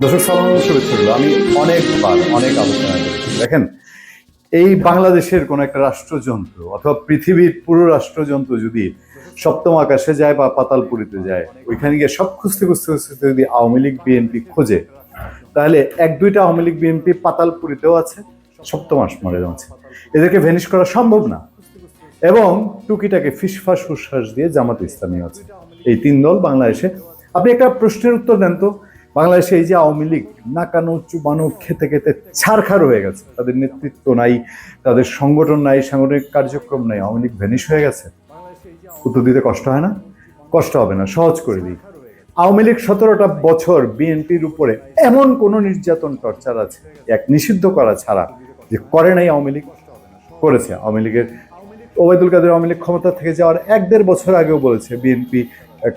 দর্শক সালাম শুভেচ্ছা। আমি অনেকবার, অনেক আলোচনা করেছি। দেখেন, এই বাংলাদেশের কোন একটা রাষ্ট্রযন্ত্র অথবা পৃথিবীর পুরো রাষ্ট্রযন্ত্র যদি সপ্তম আকাশে যায় বা পাতালপুরিতে যায়, ওইখানে গিয়ে সব খুঁজতে খুঁজতে খুঁজতে যদি আওয়ামী লীগ, বিএনপি খোঁজে, তাহলে এক, দুইটা আওয়ামী লীগ, বিএনপি পাতালপুরিতেও আছে, সপ্তম আসমানেও আছে। এদেরকে ভ্যানিশ করা সম্ভব না। এবং টুকিটাকে ফিসফাস ফুসফাস দিয়ে জামাত ইসলামী আছে। এই তিন দল বাংলাদেশে। আপনি একটা প্রশ্নের উত্তর দেন তো। বাংলাদেশে এই যে আওয়ামী লীগ নাকানো, চুবানো, খেতে খেতে ছাড়খার হয়ে গেছে। তাদের নেতৃত্ব নাই, তাদের সংগঠন নাই, সাংগঠনিক কার্যক্রম নাই, আওয়ামী লীগ ভ্যানিশ হয়ে গেছে। উত্তর দিতে কষ্ট হয় না? কষ্ট হবে না, সহজ করে দিই। আওয়ামী লীগ সতেরোটা বছর বিএনপির উপরে এমন কোন নির্যাতন, টর্চার আছে, এক নিষিদ্ধ করা ছাড়া যে করে নাই আওয়ামী লীগ? করেছে আওয়ামী লীগের। ওবায়দুল কাদের আওয়ামী লীগ ক্ষমতা থেকে যাওয়ার এক দেড় বছর আগেও বলেছে, বিএনপি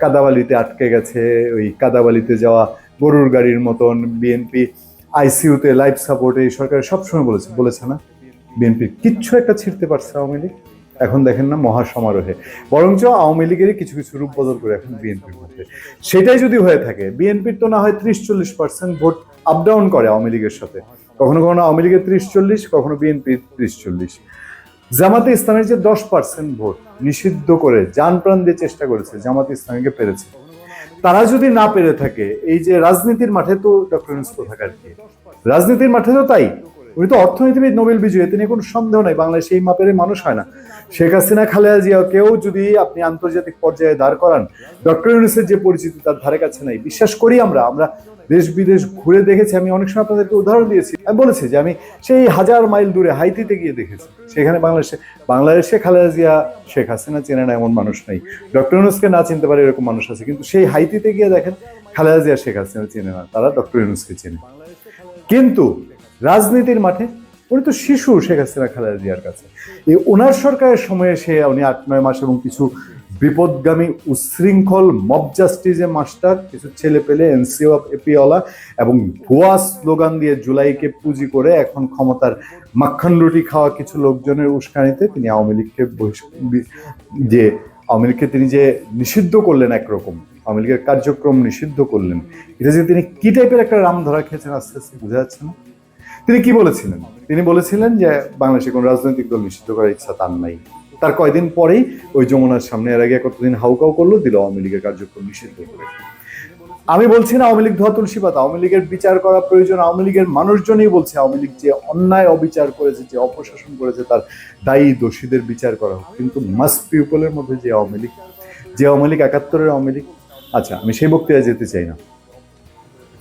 কাদাবালিতে আটকে গেছে, ওই কাদাবালিতে যাওয়া গরুর গাড়ির মতন বিএনপি আইসিইউতে লাইফ সাপোর্টে এই সরকার সবসময় বলেছে বলেছে না? বিএনপি কিচ্ছু একটা ছিঁড়তে পারছে আওয়ামী লীগ। এখন দেখেন না মহা সমারোহে বরঞ্চ আওয়ামী লীগেরই কিছু কিছু রূপ বদল করে এখন বিএনপির মধ্যে। সেটাই যদি হয়ে থাকে বিএনপির তো না হয় ত্রিশ চল্লিশ পার্সেন্ট ভোট আপ ডাউন করে আওয়ামী লীগের সাথে। কখনো কখনো আওয়ামী লীগের ত্রিশ চল্লিশ, কখনো বিএনপির ত্রিশ চল্লিশ। জামাতে ইসলামের যে দশ পার্সেন্ট ভোট নিষিদ্ধ করে যান প্রাণ দিয়ে চেষ্টা করেছে, জামাতে ইসলামীকে পেরেছে। তারা যদি না পেরে থাকে, এই যে রাজনীতির মাঠে তো ডক্টর ইউনুস কোথাকার কি। রাজনীতির মাঠে তো তাই। উনি তো অর্থনীতিবিদ, নোবেল বিজয়ী তিনি কোনো সন্দেহ নাই। বাংলাদেশে এই মাপের মানুষ হয় না। শেখ হাসিনা, খালেদা জিয়াকেও যদি আপনি আন্তর্জাতিক পর্যায়ে দাঁড় করান, ডক্টর ইউনুসের যে পরিচিতি তার ধারে কাছে নাই। বিশ্বাস করি আমরা আমরা দেশ বিদেশ ঘুরে দেখেছি, আমি অনেক সময় আপনাদেরকে উদাহরণ দিয়েছি। আমি বলেছি যে আমি সেই হাজার মাইল দূরে হাইতিতে গিয়ে দেখেছি। সেখানে বাংলাদেশে বাংলাদেশে খালেদা জিয়া, শেখ হাসিনা চেনে না, এমন মানুষ নেই। ডক্টর ইউনুসকে না চিনতে পারে এরকম মানুষ আছে, কিন্তু সেই হাইতিতে গিয়ে দেখেন খালেদা জিয়া, শেখ হাসিনা চেনে না, তারা ডক্টর ইউনুসকে চেনে। কিন্তু রাজনীতির মাঠে উনি তো শিশু শেখ হাসিনা, খালেদা জিয়ার কাছে। এই ওনার সরকারের সময়ে সে, উনি আট, নয় মাস এবং কিছু বিপদগামী উচ্ছৃঙ্খল মব জাস্টিসে মাস্টার, কিছু ছেলে পেলে এনসিও, এপিওলা এবং ভুয়া স্লোগান দিয়ে জুলাইকে পুঁজি করে এখন ক্ষমতার মাখন রুটি খাওয়া কিছু লোকজনের উস্কানিতে তিনি আওয়ামী লীগকে যে আওয়ামী লীগকে তিনি যে নিষিদ্ধ করলেন একরকম, আওয়ামী লীগের কার্যক্রম নিষিদ্ধ করলেন, এটা যে তিনি কি টাইপের একটা রাম ধরা খেয়েছেন আস্তে আস্তে বোঝা যাচ্ছে না। তিনি কি বলেছিলেন? তিনি বলেছিলেন যে বাংলাদেশে কোনো রাজনৈতিক দল নিষিদ্ধ করার ইচ্ছা তার নাই। তার কয়দিন পরেই ওই যমুনার সামনে এর আগে কতদিন হাউকাউ করল, দিল আওয়ামী লীগের কার্যক্রম নিষিদ্ধ করে। আমি বলছি না আওয়ামী লীগ ধোয়া তুলসী পাতা, আওয়ামী লীগের বিচার করা প্রয়োজন, আওয়ামী লীগের মানুষজনই বলছে আওয়ামী লীগ যে অন্যায় অবিচার করেছে, যে অপশাসন করেছে, তার দায়ী দোষীদের বিচার করা হোক। কিন্তু মাস পিপলের মধ্যে যে আওয়ামী লীগ, যে আওয়ামী লীগ একাত্তরের আওয়ামী লীগ আচ্ছা আমি সেই বক্তৃতায় যেতে চাই না।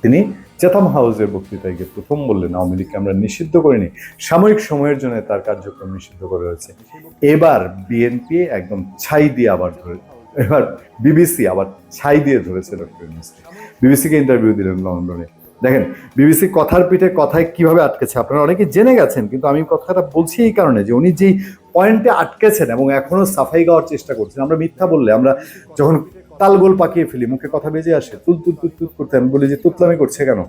তিনি চেতাম হাউসের বক্তৃতায় গিয়ে প্রথম বললেন, আওয়ামী লীগকে আমরা নিষিদ্ধ করিনি। সাময়িক সময়ের জন্য তার কার্যক্রম নিষিদ্ধ করা হয়েছে। এবার বিএনপি একদম ছাই দিয়ে আবার ধরে, এবার বিবিসি আবার ছাই দিয়ে ধরেছে ডক্টর ইউনুসকে বিবিসিকে ইন্টারভিউ দিলেন লন্ডনে। দেখেন, বিবিসি কথার পিঠে কথায় কীভাবে আটকেছে আপনারা অনেকে জেনে গেছেন, কিন্তু আমি কথাটা বলছি এই কারণে যে উনি যেই পয়েন্টে আটকেছেন এবং এখনও সাফাই গাওয়ার চেষ্টা করছেন, আমরা মিথ্যা বললে আমরা যখন তালগোল পাকিয়ে ফেলি, মুখে কথা বেজে আসে তুল তুল তুল তুল করতে আমি বলি যে তুতলামি করছে কেন?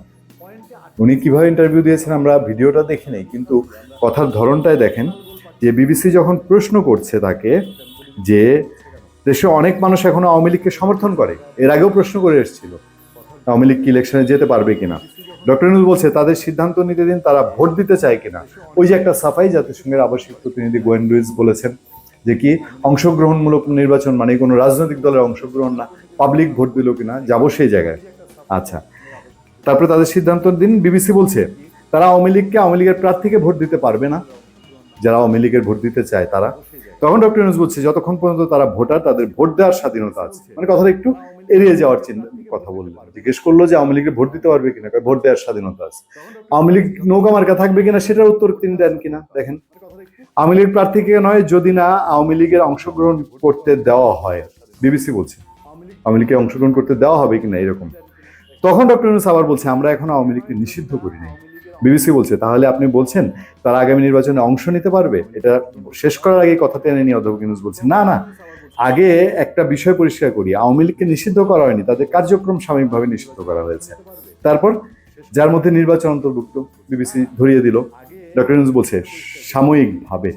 উনি কীভাবে ইন্টারভিউ দিয়েছেন আমরা ভিডিওটা দেখি নাই, কিন্তু কথার ধরনটাই দেখেন যে বিবিসি যখন প্রশ্ন করছে তাকে যে দেশে অনেক মানুষ এখনও আওয়ামী লীগকে সমর্থন করে, এর আগেও প্রশ্ন করে এসেছিল, আওয়ামী লীগ কি ইলেকশনে যেতে পারবে কিনা? ডক্টর নুল বলছে, তাদের সিদ্ধান্ত নিতে দিন, তারা ভোট দিতে চায় কিনা? ওই যে একটা সাফাই জাতিসংঘের আবাসিক প্রতিনিধি গোয়েন বলেছেন যে কি অংশগ্রহণমূলক নির্বাচন মানে কোনো রাজনৈতিক দলের অংশগ্রহণ না পাবলিক ভোট দিল কিনা, যাব সেই জায়গায়। আচ্ছা। তারপরে তাদের সিদ্ধান্ত দিন বিবিসি বলছে, তারা আওয়ামী লীগকে আওয়ামী লীগের প্রার্থীকে ভোট দিতে পারবে না। যারা আওয়ামী লীগের ভোট দিতে চায় তারা। তখন ডক্টর ইউনুস বলছে, যতক্ষণ পর্যন্ত তারা ভোটার, তাদের ভোট দেওয়ার স্বাধীনতা আছে। মানে কথাটা একটু এড়িয়ে যাওয়ার চিন্তা কথা বলল। জিজ্ঞেস করল যে আওয়ামী লীগের ভোট দিতে পারবে কিনা, ভোট দেওয়ার স্বাধীনতা আছে। আওয়ামী লীগ নৌকা মার্কা থাকবে কিনা, সেটার উত্তর তিনি দেন কিনা, দেখেন। আওয়ামী লীগ প্রার্থীকে নয়, যদি না আওয়ামী লীগের অংশগ্রহণ করতে দেওয়া হয়। বিবিসি বলছে। আওয়ামী লীগকে অংশগ্রহণ করতে দেওয়া হবে কিনা এরকম। তখন ডক্টর ইউনুস আবার বলছে, আমরা এখন আওয়ামী লীগকে নিষিদ্ধ করি নাই বিবিসি বলছে, তাহলে আপনি বলছেন তারা আগামী নির্বাচনে অংশ নিতে পারবে? এটা শেষ করার আগে কথা টেনে নিয়ে অধ্যাপক ইউনুস বলছে, না না। আগে একটা বিষয় পরিষ্কার করি। আওয়ামী লীগকে নিষিদ্ধ করা হয়নি। তাদের কার্যক্রম সাময়িকভাবে নিষিদ্ধ করা হয়েছে। তারপর যার মধ্যে নির্বাচন অন্তর্ভুক্ত, বিবিসি ধরিয়ে দিল। ডক্টর ইউনুস বলছে, সাময়িকভাবে।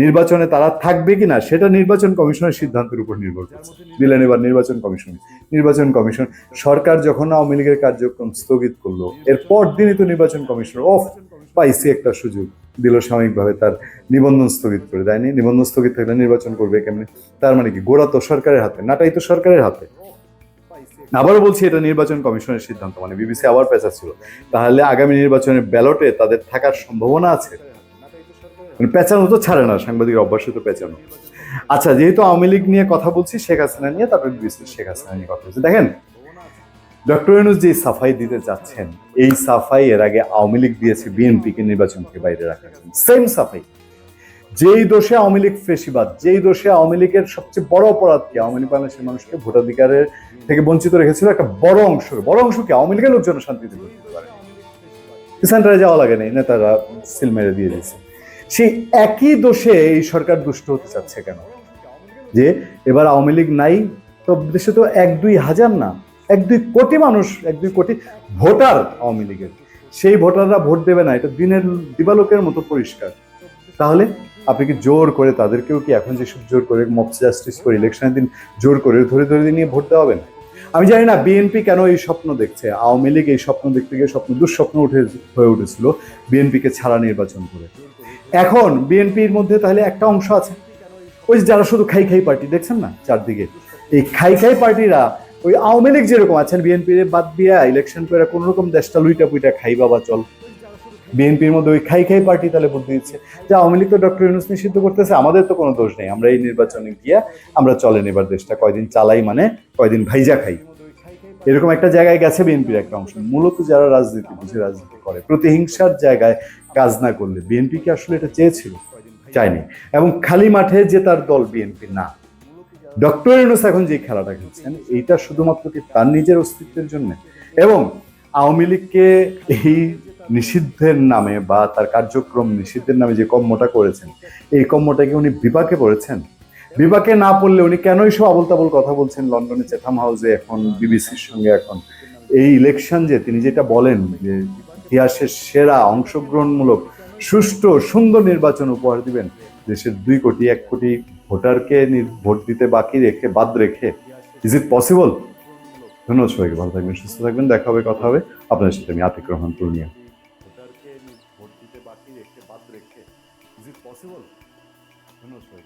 নির্বাচনে তারা থাকবে কিনা, সেটা নির্বাচন কমিশনের সিদ্ধান্তের উপর নির্ভর করছে। দিলেন এবার নির্বাচন কমিশন। নির্বাচন কমিশন, সরকার যখন আওয়ামী লীগের কার্যক্রম স্থগিত করল, এরপর দিনই তো নির্বাচন কমিশন অফ পাইছি একটা সুযোগ। দিল সাময়িকভাবে তার নিবন্ধন স্থগিত করে দেয়নি। নিবন্ধন স্থগিত থাকলে নির্বাচন করবে কেমনি? তার মানে কি, গোড়া তো সরকারের হাতে, নাটাই তো সরকারের হাতে। আবারও বলছি, এটা নির্বাচন কমিশনের সিদ্ধান্ত মানে বিবিসি আবার পেঁচা ছিল। তাহলে আগামী নির্বাচনের ব্যালটে তাদের থাকার সম্ভাবনা আছে? মানে পেঁচানো তো ছাড়ে না সাংবাদিক অভ্যাস তো পেঁচানো আচ্ছা যেহেতু আওয়ামী লীগ নিয়ে কথা বলছি, শেখ হাসিনা নিয়ে, তারপর বিবিসি শেখ হাসিনা নিয়ে কথা বলছি। দেখেন ডক্টর ইউনুস যে সাফাই দিতে যাচ্ছেন, এই সাফাই এর আগে আওয়ামী লীগ দিয়েছে বিএনপিকে নির্বাচন থেকে বাইরে রাখার জন্য। সেম সাফাই। যেই দোষে আওয়ামী লীগ ফেসিবাদ, যেই দোষে আওয়ামী লীগের সবচেয়ে বড় অপরাধ কি? আওয়ামী লীগ বাংলাদেশের মানুষকে ভোটাধিকারের থেকে বঞ্চিত রেখেছিল একটা বড় অংশ। বড় অংশ কি? আওয়ামী লীগের লোকজন শান্তিতে করতে পারে সেন্টারে যাওয়া লাগে নেই, নেতারা সিল মেরে দিয়ে দিয়েছে। সেই একই দোষে এই সরকার দুষ্ট হতে চাচ্ছে কেন? যে এবার আওয়ামী লীগ নাই, তো দেশে তো এক দুই হাজার না, এক দুই কোটি মানুষ, এক দুই কোটি ভোটার আওয়ামী লীগের। সেই ভোটাররা ভোট দেবে না, এটা দিনের দিবালোকের মতো পরিষ্কার। তাহলে আপনি কি জোর করে তাদেরকেও কি এখন যেসব জোর করে মক জাস্টিস করে ইলেকশনের দিন জোর করে ধরে ধরে নিয়ে ভোট দেওয়াবেন আমি জানি না বিএনপি কেন এই স্বপ্ন দেখছে। আওয়ামী লীগ এই স্বপ্ন দেখতে গিয়ে স্বপ্ন, দুঃস্বপ্ন উঠে, হয়ে উঠেছিল বিএনপিকে ছাড়া নির্বাচন করে। এখন বিএনপির মধ্যে তাহলে একটা অংশ আছে। ওই যারা শুধু খাই খাই পার্টি, দেখছেন না চারদিকে? এই খাই খাই পার্টিরা, ওই আওয়ামী লীগ যেরকম আছেন, বিএনপির বাদ দিয়া ইলেকশন করে কোনোরকম দেশটা লুইটা পুইটা খাই বাবা চল। বিএনপির মধ্যে ওই খাই খাই পার্টি তাহলে বুদ্ধি দিচ্ছে যে আওয়ামী লীগ তো ডক্টর ইউনুস নিষিদ্ধ করতেছে, আমাদের তো কোনো দোষ নেই। আমরা এই নির্বাচনে গিয়া আমরা চলেন এবার দেশটা, কয়দিন চালাই মানে কয়দিন ভাইজা খাই। এরকম একটা জায়গায় গেছে বিএনপির একটা অংশ। মূলত যারা রাজনীতি বুঝে রাজনীতি করে, প্রতিহিংসার জায়গায় কাজ না করলে বিএনপি কি আসলে এটা চেয়েছিল? চায়নি। এবং খালি মাঠে যে তার দল বিএনপি না। ডক্টর ইউনুস এখন যে খেলাটা খেলছেন, এইটা শুধুমাত্র কি তার নিজের অস্তিত্বের জন্য? এবং আওয়ামী লীগকে এই নিষিদ্ধের নামে বা তার কার্যক্রম নিষিদ্ধের নামে যে কর্মটা করেছেন, এই কর্মটাকে উনি বিপাকে পড়েছেন? বিপাকে না পড়লে উনি কেনই সব আবল তাবল কথা বলছেন লন্ডনে চেথাম হাউসে এখন, বিবিসির সঙ্গে এখন? এই ইলেকশন যে তিনি যেটা বলেন, যে ইতিহাসের সেরা, অংশগ্রহণমূলক, সুষ্ঠু, সুন্দর নির্বাচন উপহার দিবেন, দেশের দুই কোটি, এক কোটি ভোটারকে ভোট দিতে বাকি রেখে, বাদ রেখে ইজ ইট পসিবল ধন্যবাদ সবাইকে, ভালো থাকবেন, সুস্থ থাকবেন, দেখা হবে, কথা হবে। আপনার সাথে আমি আতিক রহমান, পূর্ণিয়া। পসিবল ধন্যবাদ